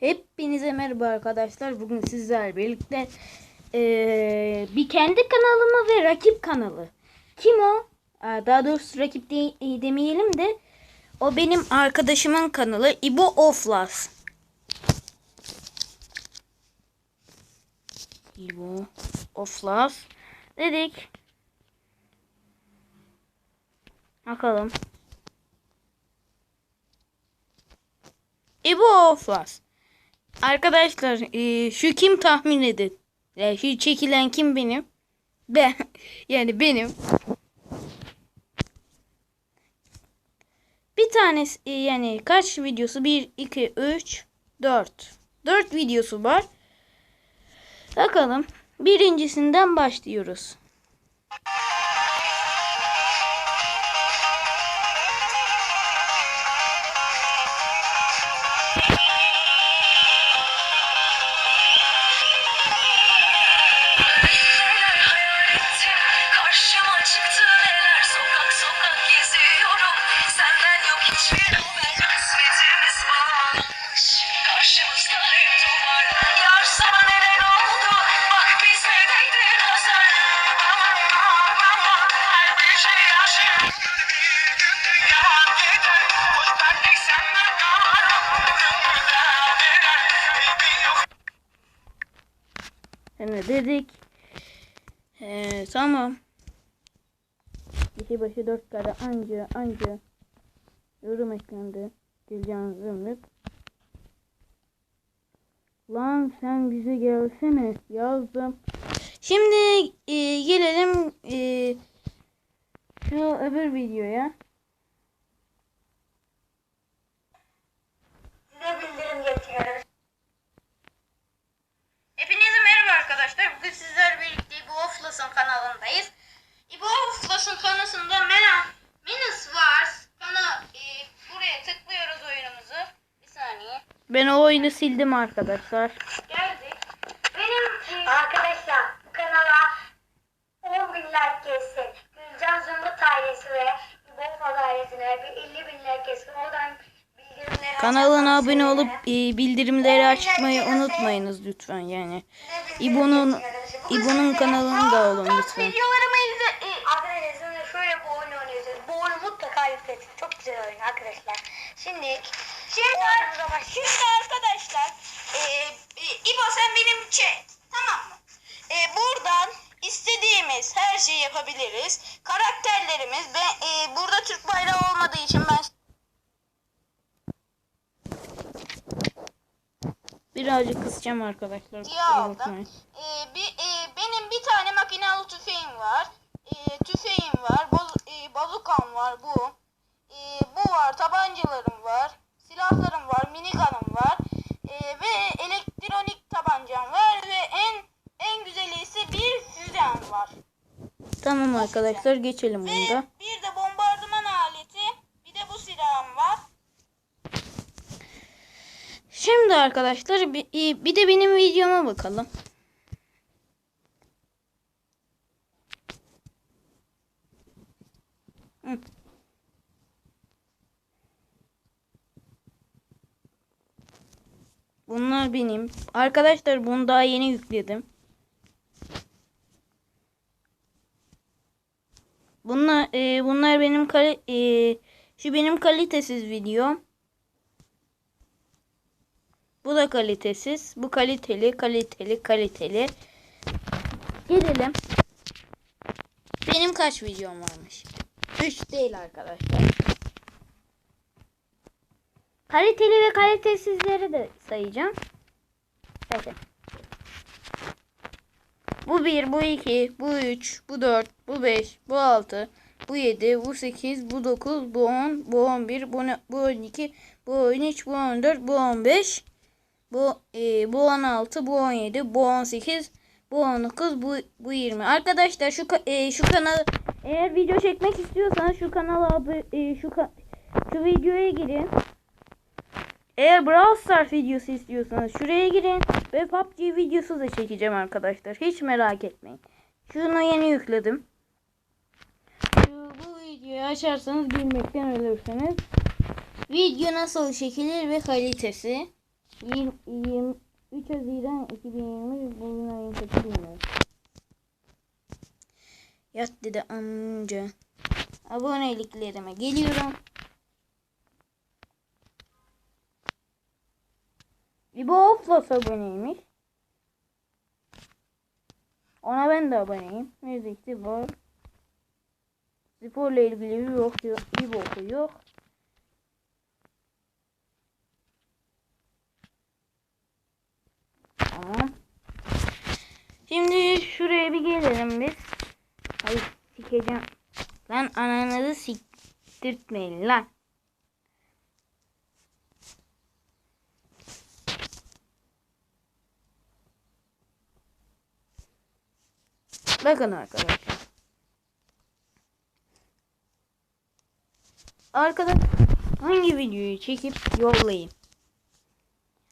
Hepinize merhaba arkadaşlar. Bugün sizlerle birlikte eee, bir kendi kanalımı ve rakip kanalı. Kim o? Daha doğrusu rakip de, demeyelim de o benim arkadaşımın kanalı İbo Oflas. İbo Oflas dedik. Bakalım. İbo Oflas. Arkadaşlar e, şu kim tahmin edin. E, şu çekilen kim benim? Ben. Yani benim. Bir tanesi e, yani kaç videosu? 1, 2, 3, 4. 4 videosu var. Bakalım. Birincisinden başlıyoruz. Dedik. Ee, tamam. Kişi başı dört kare anca anca yorum eklendi. Gülcan Zümrüt. Lan sen bize gelsene yazdım. Şimdi e, gelelim e, şu öbür videoya. Size bildirim getiriyoruz. Hepinize merhaba arkadaşlar. Bugün sizlerle birlikte İbo Oflas'ın kanalındayız. İbo Oflas'ın kanalında Mena Minus Wars kanal e, buraya tıklıyoruz oyunumuzu. Bir saniye. Ben o oyunu sildim arkadaşlar. Geldik. Benim e, Arkadaşlar bu kanala 10 bin like gelsin. Gülcan Zümrüt ailesi ve İbofa ailesine bir 50 bin like gelsin. Oradan bildirimleri kanalına abone olup e, bildirimleri açmayı unutmayınız lütfen yani. İbo'nun İbo'nun kanalını da olun lütfen. E, Arkadaşlar şöyle bir oyun oynuyoruz. Bu oyunu mutlaka yükletin. Çok güzel oyun arkadaşlar. Şimdi Şimdi, şimdi arkadaşlar e, e, İbo sen benim chat tamam mı? E, buradan istediğimiz her şeyi yapabiliriz. Karakterlerimiz ben e, burada Türk bayrağı olmadığı için ben Birazcık kısacağım arkadaşlar. diye kusura aldım. bakmayın. E, bir, e, benim bir tane makinalı tüfeğim var. E, tüfeğim var. Baz, e, bazukam var bu. E, var. Tabancalarım var. Silahlarım var. Minigunum var. E, ve elektronik tabancam var ve en en güzeli ise bir füzem var. Tamam arkadaşlar geçelim Ve bunda. bir de bombardıman aleti. Bir de bu silahım var. Şimdi arkadaşlar bir, bir de benim videoma bakalım. Bunlar benim. Arkadaşlar bunu daha yeni yükledim. Bunlar e, bunlar benim kali e, şu benim kalitesiz videom. Bu da kalitesiz. Bu kaliteli, kaliteli, kaliteli. Gelelim. Benim kaç videom varmış? 3 değil arkadaşlar. Kaliteli ve kalitesizleri de sayacağım. Bakın. Bu 1, bu 2, bu 3, bu 4, bu 5, bu 6, bu 7, bu 8, bu 9, bu 10, bu 11, bu, bu 12, bu 13, bu 14, bu 15, bu e, bu 16, bu 17, bu 18, bu 19, bu bu 20. Arkadaşlar şu e, şu kanal eğer video çekmek istiyorsanız şu kanala e, şu şu videoya girin. Eğer Brawl Stars videosu istiyorsanız şuraya girin ve PUBG videosu da çekeceğim arkadaşlar. Hiç merak etmeyin. Şunu yeni yükledim. Şu, bu videoyu açarsanız gülmekten ölürsünüz. Video nasıl çekilir ve kalitesi. 20, 23 Haziran 2020 bugün ayın kaçı. Yat dedi amca. Aboneliklerime geliyorum. İbo Oflas aboneymiş. Ona ben de aboneyim. Müzikti var. Sporla ilgili bir yok, yok, bir boku yok. Tamam. Şimdi şuraya bir gelelim biz. Hayır sikeceğim. Lan ananızı siktirtmeyin lan. Bakın arkadaşlar. Arkadaş hangi videoyu çekip yollayayım?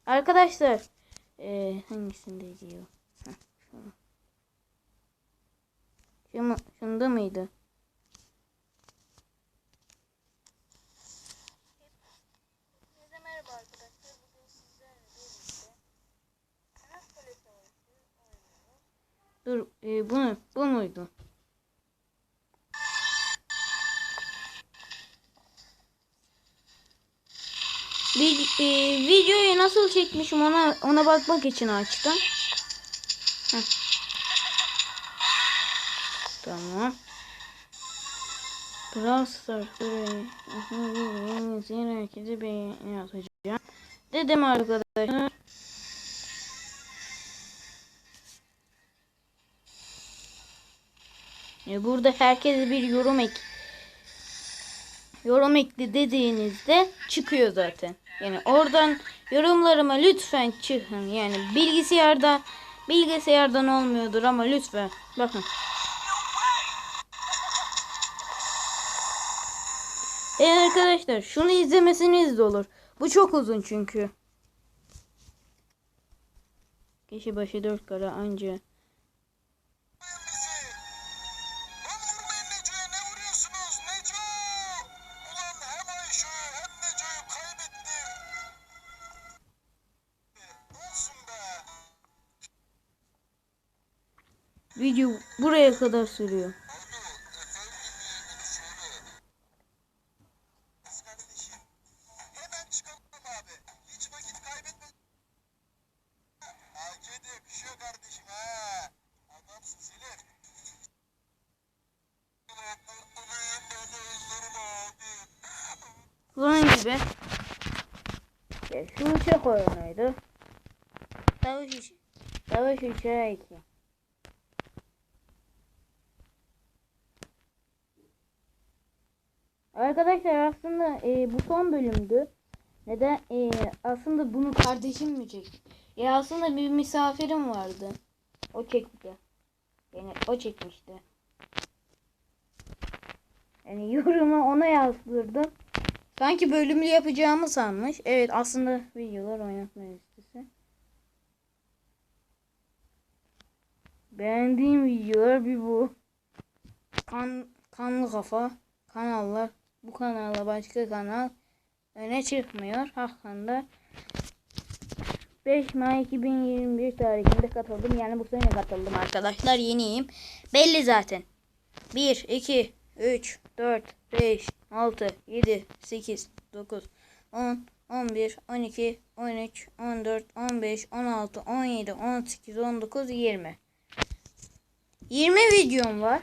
Arkadaşlar eee hangisinde diyor? Şunu. Şunda mıydı? Herkese merhaba arkadaşlar. Bugün sizlerle birlikte Çanakkale Savaşı oynuyoruz. Eee, bunu bu muydu? Bir, eee, videoyu nasıl çekmişim ona ona bakmak için açtım. Heh. Tamam. Brawl Stars herkese beğeni atacağım. Dedim arkadaşlar. Burada herkes bir yorum ek yorum ekli dediğinizde çıkıyor zaten. Yani oradan yorumlarıma lütfen çıkın. Yani bilgisayarda bilgisayardan olmuyordur ama lütfen bakın. E arkadaşlar şunu izlemesiniz de olur. Bu çok uzun çünkü. Kişi başı 4 kara anca. Kurtulayım ben özlerim abi. Bunun gibi. Ya şu uçak oyunuydu. Savaş uçağı. Savaş uçağı 2. Arkadaşlar aslında e, bu son bölümdü. Neden? E, aslında bunu kardeşim mi çekti? Ya aslında bir misafirim vardı. O çekti. Yani o çekmişti. Yani yorumu ona yazdırdım. Sanki bölümlü yapacağımı sanmış. Evet aslında videolar oynatma listesi. Beğendiğim videolar bir bu. Kan, kanlı kafa kanallar. Bu kanala başka kanal öne çıkmıyor. Hakkında 5 May 2021 tarihinde katıldım. Yani bu sene katıldım arkadaşlar. Yeniyim. Belli zaten. 1, 2, 3, 4, 5, 6, 7, 8, 9, 10, 11, 12, 13, 14, 15, 16, 17, 18, 19, 20. 20 videom var.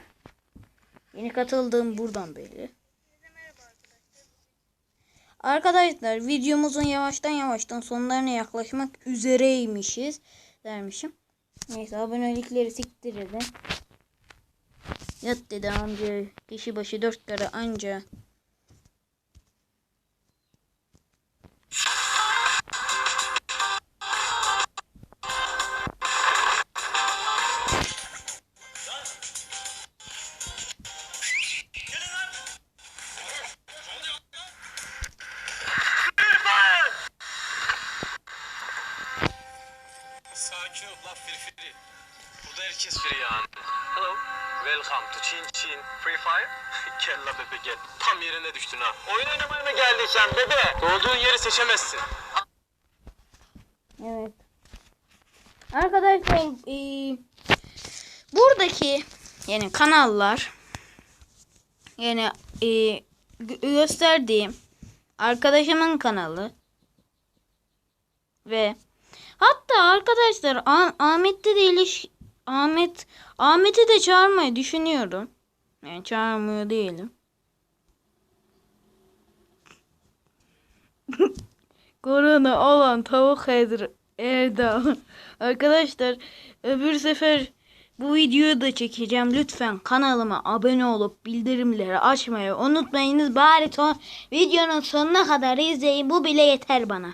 Yeni katıldığım buradan belli. Arkadaşlar videomuzun yavaştan yavaştan sonlarına yaklaşmak üzereymişiz dermişim. Neyse abonelikleri siktir edin. Yat dedi amca. Kişi başı dört lira anca. Sakin ol la firfiri. Burada herkes free yani. Hello. Welcome to Chin Chin Free Fire. gel la bebe gel. Tam yerine düştün ha. Oyun oynamaya mı geldin sen bebe? Doğduğun yeri seçemezsin. Evet. Arkadaşlar eee, buradaki yani kanallar yani gö- gösterdiğim arkadaşımın kanalı ve hatta arkadaşlar Ah- Ahmet'te de iliş Ahmet Ahmet'i de çağırmayı düşünüyorum. Yani çağırmıyor değilim. Korona olan tavuk Eder Erdal. Arkadaşlar öbür sefer bu videoyu da çekeceğim. Lütfen kanalıma abone olup bildirimleri açmayı unutmayınız. Bari son videonun sonuna kadar izleyin. Bu bile yeter bana.